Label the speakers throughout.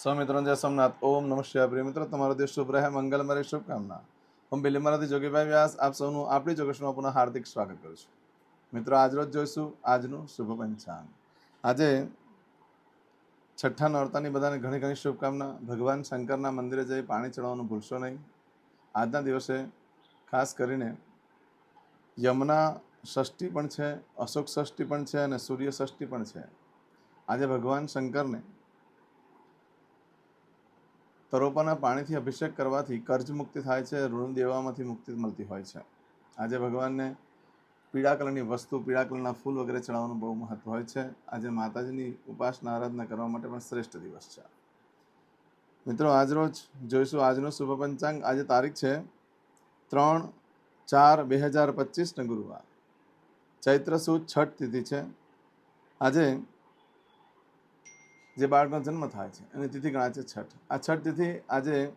Speaker 1: સૌ મિત્રોને જય સોમનાથ, ઓમ નમઃ શિવાય. પ્રિય મિત્રો, તમારો દેશ શુભ રહે મંગલમય શુભકામના. હું બિલીમરાથી જોગીભાઈ વ્યાસ, આપ સૌનું આપણી જોગેશમાં પુનઃ હાર્દિક સ્વાગત કરું છું. મિત્રો આજરોજ જોઈશું આજનું શુભ પંચાંગ. આજે છઠ્ઠા નોરતાની બધાને ઘણી ઘણી શુભકામના. ભગવાન શંકરના મંદિરે જઈ પાણી ચડાવવાનું ભૂલશો નહીં. આજના દિવસે ખાસ કરીને યમુના ષષ્ઠી પણ છે, અશોક ષષ્ઠી પણ છે અને સૂર્ય ષષ્ઠી પણ છે. આજે ભગવાન શંકરને તરોપાના પાણીથી અભિષેક કરવાથી કર્જ મુક્તિ થાય છે, ઋણ દેવામાંથી મુક્તિ મળતી હોય છે. આજે ભગવાનને પીળા કલરની વસ્તુ પીળા કલરના ફૂલ વગેરે ચડાવવાનું બહુ મહત્વ હોય છે. આજે માતાજીની ઉપાસના, આરાધના કરવા માટે પણ શ્રેષ્ઠ દિવસ છે. મિત્રો, આજરોજ જોઈશું આજનો શુભ પંચાંગ. આજે તારીખ છે ત્રણ ચાર બે હજાર પચીસને ગુરુવાર. ચૈત્ર સુદ છઠ તિથિ છે. આજે જે બાળકનો જન્મ થાય છે, એની તિથિ ગણાય છે છઠ. આ છઠ તિથિ આજે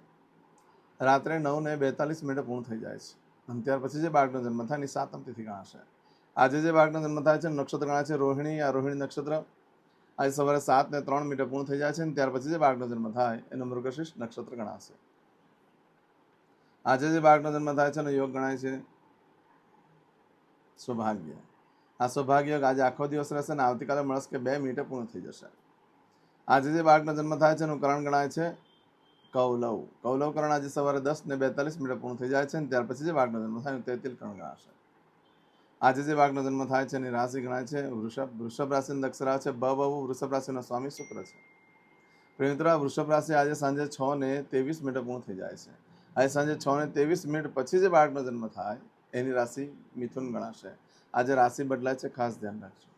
Speaker 1: રાત્રે નવ ને બેતાલીસ મિનિટે પૂર્ણ થઈ જાય છે. અને ત્યાર પછી જે બાળકનો જન્મ થાય એની સાતમ તિથિ ગણાશે. આજે જે બાળકનો જન્મ થાય છે, નક્ષત્ર ગણાય છે, રોહિણી આ રોહિણી નક્ષત્ર. આજે સવારે સાત ને ત્રણ મિનિટે પૂર્ણ થઈ જાય છે, અને ત્યાર પછી જે બાળકનો જન્મ થાય એનો મૃગશીષ નક્ષત્ર ગણાશે. આજે જે બાળકનો જન્મ થાય છે, એનો યોગ ગણાય છે સૌભાગ્ય. આ સૌભાગ્ય આજે આખો દિવસ રહેશે અને આવતીકાલે મળશે કે બે મિનિટે પૂર્ણ થઈ જશે. આજે જે બાળકનો જન્મ થાય છે એનું કરણ ગણાય છે કૌલવ. કૌલવ કરણ આજે સવારે દસ ને બેતાલીસ મિનિટે પૂર્ણ થઈ જાય છે અને ત્યાર પછી જે બાળકનો જન્મ થાય એનું તેતિલ કરણ ગણાશે. આજે જે બાળકનો જન્મ થાય છે એની રાશિ ગણાય છે વૃષભ. વૃષભ રાશિનો દક્ષરા છે બહુ વૃષભ રાશિનો સ્વામી શુક્ર છે. પ્રિય મિત્રો, આ વૃષભ રાશિ આજે સાંજે છ ને ત્રેવીસ મિનિટે પૂર્ણ થઈ જાય છે. આજે સાંજે છ ને ત્રેવીસ મિનિટ પછી જે બાળકનો જન્મ થાય એની રાશિ મિથુન ગણાશે. આજે રાશિ બદલાય છે, ખાસ ધ્યાન રાખજો.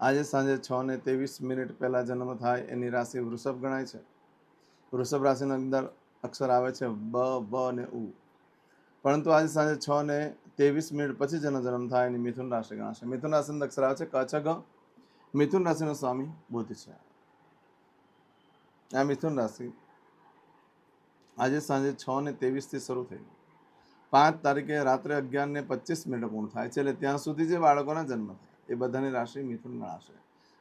Speaker 1: આજે સાંજે છ ને ત્રેવીસ મિનિટ પહેલાં જન્મ થાય એની રાશિ વૃષભ ગણાય છે. વૃષભ રાશિની અંદર અક્ષર આવે છે બ બ અને ઉ. પરંતુ આજે સાંજે છ ને ત્રેવીસ મિનિટ પછી જેનો જન્મ થાય એની મિથુન રાશિ ગણાશે મિથુન રાશિનો અક્ષર આવે છે ક ગ. મિથુન રાશિનો સ્વામી બુધ છે. આ મિથુન રાશિ આજે સાંજે છ ને ત્રેવીસથી શરૂ થઈ પાંચ તારીખે રાત્રે અગિયાર ને પચીસ મિનિટ પૂર્ણ થાય છે એટલે ત્યાં સુધી જે બાળકોના જન્મ થાય. એ બધાની રાશિ મિથુન ગણાશે.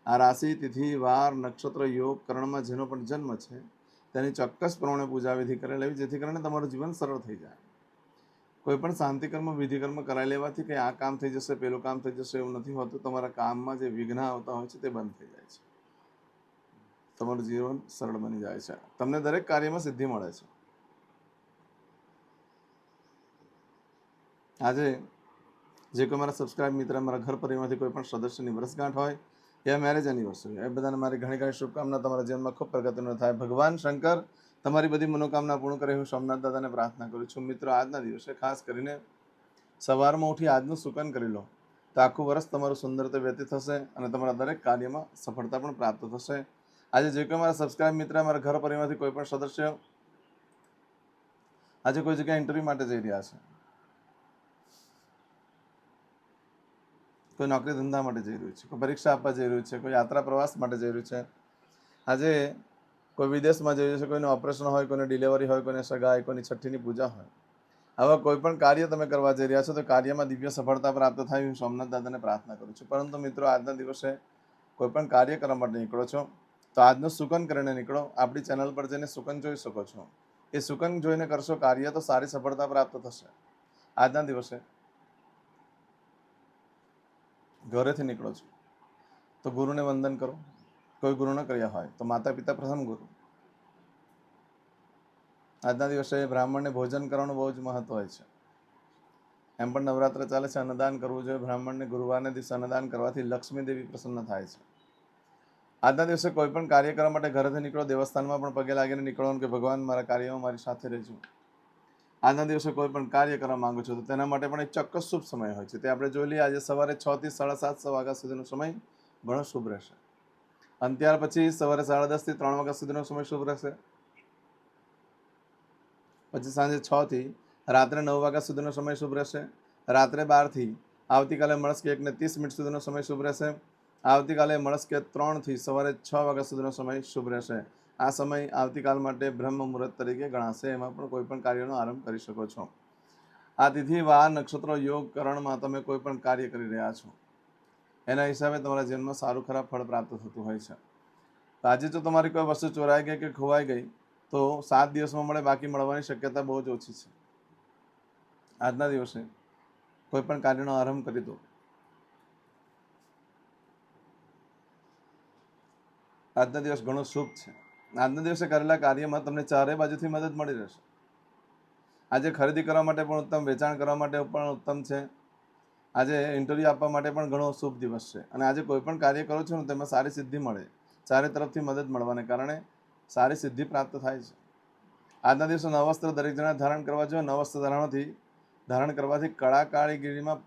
Speaker 1: આ રાશિ, તિથિ, વાર, નક્ષત્ર, યોગ, કરણમાં જેનો પણ જન્મ છે, તેની ચોક્કસ પ્રમાણે પૂજા કરી લેવી, જેથી કરીને તમારું જીવન સરળ થઈ જાય. કોઈ પણ શાંતિકર્મ વિધિકર્મ કરાવી લેવાથી કે આ કામ થઈ જશે, પેલું કામ થઈ જશે, એવું નથી હોતું. તમારા કામમાં જે વિઘ્ન આવતા હોય છે, તે બંધ થઈ જાય છે. તમારું જીવન સરળ બની જાય છે. તમને દરેક કાર્યમાં સિદ્ધિ મળે છે. આજે જે કોઈ મારા સબસ્ક્રાઇબ મિત્ર, મારા ઘર પરિવારમાંથી કોઈ પણ સદસ્યની વર્ષગાંઠ હોય યા મેરેજ એનિવર્સરી એ બધાને મારી ઘણી ઘણી શુભકામના તમારા જીવનમાં ખૂબ પ્રગતિનો થાય. ભગવાન શંકર, તમારી બધી મનોકામના પૂર્ણ કરે હું સોમનાથ દાદાને પ્રાર્થના કરું છું. મિત્રો, આજના દિવસે ખાસ કરીને સવારમાં ઉઠી આજનું સુકન કરી લો. તો આખું વર્ષ તમારું સુંદરતા વ્યતીત થશે અને તમારા દરેક કાર્યમાં સફળતા પણ પ્રાપ્ત થશે. આજે જે કોઈ મારા સબસ્ક્રાઇબ મિત્ર, મારા ઘર પરિવારમાંથી કોઈ પણ સદસ્ય આજે કોઈ જગ્યાએ ઇન્ટરવ્યૂ માટે જઈ રહ્યા છે. કોઈ નોકરી ધંધા માટે જઈ રહ્યું છે, કોઈ પરીક્ષા આપવા જઈ રહ્યું છે, કોઈ યાત્રા પ્રવાસ માટે જઈ રહ્યું છે. આજે કોઈ વિદેશમાં જઈ રહ્યું છે, કોઈનું ઓપરેશન હોય, કોઈને ડિલિવરી હોય, કોઈને સગાઈ, કોઈની છઠ્ઠીની પૂજા હોય. આવા કોઈ પણ કાર્ય તમે કરવા જઈ રહ્યા છો તો કાર્યમાં દિવ્ય સફળતા પ્રાપ્ત થાય હું સોમનાથ દાદાને પ્રાર્થના કરું છું. પરંતુ મિત્રો, આજના દિવસે કોઈ પણ કાર્ય કરવા માટે નીકળો છો, તો આજનું સુકન કરીને નીકળો. આપણી ચેનલ પર જઈને સુકન જોઈ શકો છો. એ સુકન જોઈને કરશો કાર્ય તો સારી સફળતા પ્રાપ્ત થશે. આજના દિવસે ઘરેથી નીકળો છો. તો ગુરુને વંદન કરો. કોઈ ગુરુ ન કર્યા હોય તો માતા પિતા પ્રથમ ગુરુ. આજના દિવસે બ્રાહ્મણને ભોજન કરવાનું બહુ જ મહત્વ હોય છે. એમ પણ નવરાત્ર ચાલે છે અન્નદાન કરવું જોઈએ. બ્રાહ્મણને ગુરુવારને દિવસે અન્નદાન કરવાથી લક્ષ્મી દેવી પ્રસન્ન થાય છે. આજના દિવસે કોઈ પણ કાર્ય કરવા માટે ઘરેથી નીકળો. દેવસ્થાનમાં પણ પગે લાગીને નીકળો કે ભગવાન મારા કાર્યમાં મારી સાથે રહેજો. આજના દિવસે કોઈ પણ કાર્ય કરવા માંગો છો, તો તેના માટે પણ એક ચોક્કસ શુભ સમય હોય છે. તે આપણે જોઈ લઈએ, આજે સવારે છ થી સાડા સાત સો વાગ્યા સુધીનો સમય ઘણો શુભ રહેશે. અને ત્યાર પછી સવારે સાડા દસથી ત્રણ વાગ્યા સુધીનો સમય શુભ રહેશે. પછી સાંજે છ થી રાત્રે નવ વાગ્યા સુધીનો સમય શુભ રહેશે. રાત્રે બારથી આવતીકાલે મળસ્કે એક ને ત્રીસ મિનિટ સુધીનો સમય શુભ રહેશે. આવતીકાલે મળસ્કે ત્રણથી સવારે છ વાગ્યા સુધીનો સમય શુભ રહેશે. આ સમય આવતીકાલ માટે બ્રહ્મ મુહૂર્ત તરીકે ગણાશે. એમાં પણ કોઈ પણ કાર્યનો આરંભ કરી શકો છો. આ તિથિ વાર નક્ષત્ર યોગ કરણમાં તમે કોઈ પણ કાર્ય કરી રહ્યા છો. એના હિસાબે તમારા જીવનમાં સારું ખરાબ ફળ પ્રાપ્ત થતું હોય છે. તો આજે જો તમારી કોઈ વસ્તુ ચોરાઈ ગઈ કે ખોવાઈ ગઈ, તો સાત દિવસમાં મળે, બાકી મળવાની શક્યતા બહુ જ ઓછી છે. આજના દિવસે કોઈ પણ કાર્યનો આરંભ કરી દો. આજના દિવસ ઘણો શુભ છે. આજના દિવસે કરેલા કાર્યમાં તમને ચારે બાજુથી મદદ મળી રહેશે. આજે ખરીદી કરવા માટે પણ ઉત્તમ, વેચાણ કરવા માટે પણ ઉત્તમ છે. આજે ઇન્ટરવ્યૂ આપવા માટે પણ ઘણો શુભ દિવસ છે. અને આજે કોઈ પણ કાર્ય કરો છો ને, તેમાં સારી સિદ્ધિ મળે. ચારે તરફથી મદદ મળવાને કારણે સારી સિદ્ધિ પ્રાપ્ત થાય છે. આજના દિવસે નવસ્ત્ર દરેક જણા ધારણ કરવા જોઈએ. નવસ્ત્ર ધારણથી, ધારણ કરવાથી કળા કારીગીરીમાં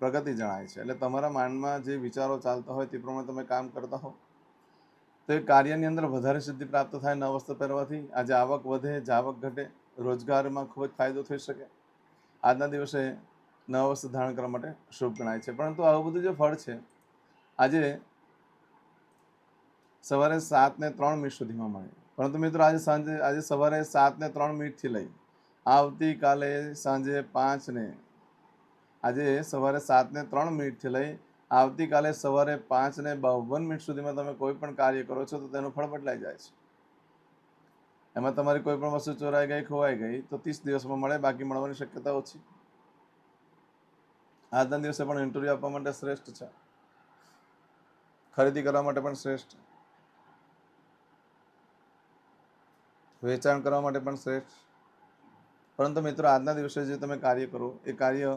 Speaker 1: પ્રગતિ જણાય છે. એટલે તમારા માનમાં જે વિચારો ચાલતા હોય તે પ્રમાણે તમે કામ કરતા હો તો એ કાર્યની અંદર વધારે સિદ્ધિ પ્રાપ્ત થાય નવ વસ્ત્ર પહેરવાથી, આજે આવક વધે, જાવક ઘટે, રોજગારમાં ખૂબ જ ફાયદો થઈ શકે. આજના દિવસે નવા વસ્ત્ર ધારણ કરવા માટે શુભ ગણાય છે. પરંતુ આવું બધું જે ફળ છે, આજે સવારે સાત ને ત્રણ મિનિટ સુધીમાં મળે. પરંતુ મિત્રો, આજે સાંજે, આજે સવારે સાત ને ત્રણ મિનિટથી લઈ, આવતીકાલે સાંજે પાંચ ને આજે સવારે સાત ને ત્રણ મિનિટથી લઈ આવતીકાલે સવારે પાંચ ને બાવન મિનિટ સુધીમાં તમે કોઈ પણ કાર્ય કરો છો, તો તેનું ફળ બદલાઈ જાય છે. એમાં તમારી કોઈ પણ વસ્તુ ચોરાઈ ગઈ, ખોવાઈ ગઈ, તો ત્રીસ દિવસમાં મળે, બાકી મળવાની શક્યતા ઓછી. આજના દિવસે પણ ઇન્ટરવ્યુ આપવા માટે શ્રેષ્ઠ છે. ખરીદી કરવા માટે પણ શ્રેષ્ઠ વેચાણ કરવા માટે પણ શ્રેષ્ઠ પરંતુ મિત્રો, આજના દિવસે જે તમે કાર્ય કરો, એ કાર્ય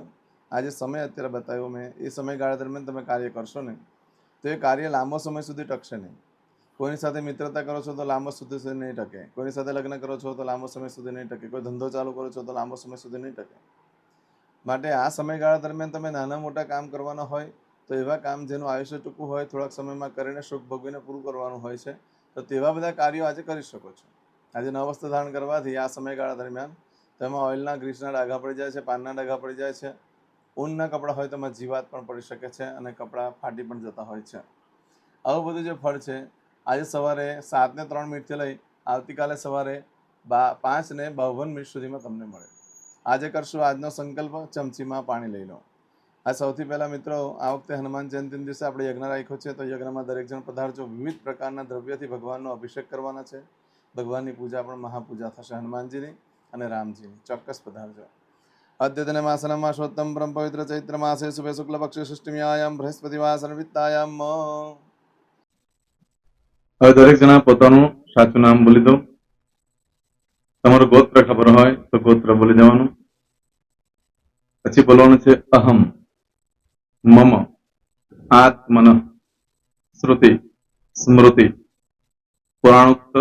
Speaker 1: આજે સમય અત્યારે બતાવ્યો મેં. એ સમયગાળા દરમિયાન તમે કાર્ય કરશો ને તો એ કાર્ય લાંબો સમય સુધી ટકશે નહીં. કોઈની સાથે મિત્રતા કરો છો તો લાંબો સુધી સુધી નહીં ટકે. કોઈની સાથે લગ્ન કરો છો તો લાંબો સમય સુધી નહીં ટકે. કોઈ ધંધો ચાલુ કરો છો તો લાંબો સમય સુધી નહીં ટકે. માટે આ સમયગાળા દરમિયાન તમે નાના મોટા કામ કરવાના હોય તો એવા કામ જેનું આયુષ્ય ટૂંકું હોય, થોડાક સમયમાં કરીને સુખ ભોગવીને પૂરું કરવાનું હોય છે, તો તેવા બધા કાર્યો આજે કરી શકો છો. આજે નવ વસ્ત્ર ધારણ કરવાથી આ સમયગાળા દરમિયાન તેમાં ઓઇલના ગ્રીસના ડાઘા પડી જાય છે, પાનના ડાઘા પડી જાય છે ઊનના કપડાં હોય તેમાં જીવાત પણ પડી શકે છે અને કપડાં ફાટી પણ જતા હોય છે. આવું બધું જે ફળ છે, આજે સવારે સાતને ત્રણ મિનિટથી લઈ આવતીકાલે સવારે બા પાંચને બાવન મિનિટ સુધીમાં તમને મળે. આજે કરશું આજનો સંકલ્પ, ચમચીમાં પાણી લઈ લો. આ સૌથી પહેલાં મિત્રો, આ વખતે હનુમાન જયંતિના દિવસે આપણે યજ્ઞ રાખ્યો છે, તો યજ્ઞમાં દરેક જણ પધારજો. વિવિધ પ્રકારના દ્રવ્યથી ભગવાનનો અભિષેક કરવાના છે. ભગવાનની પૂજા પણ મહાપૂજા થશે હનુમાનજીની અને રામજીની. ચોક્કસ પધારજો. અદ્યતન માસનમ શોત્તમ પરમ પવિત્ર ચૈત્ર માસે શુભે શુક્લ પક્ષે ષષ્ઠમીયામ બૃહસ્પતિવાસન વિત્તાયામ
Speaker 2: હવે દરેક જણા પોતાનું સાચું નામ બોલી દો તમારું ગોત્ર ખબર હોય તો ગોત્ર બોલી જવાનું પછી બોલવાનું છે અહમ મમ આત્મન શ્રુતિ સ્મૃતિ પુરાણોક્ત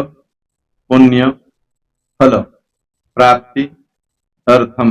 Speaker 2: પુણ્ય ફલ પ્રાપ્તિ અર્થમ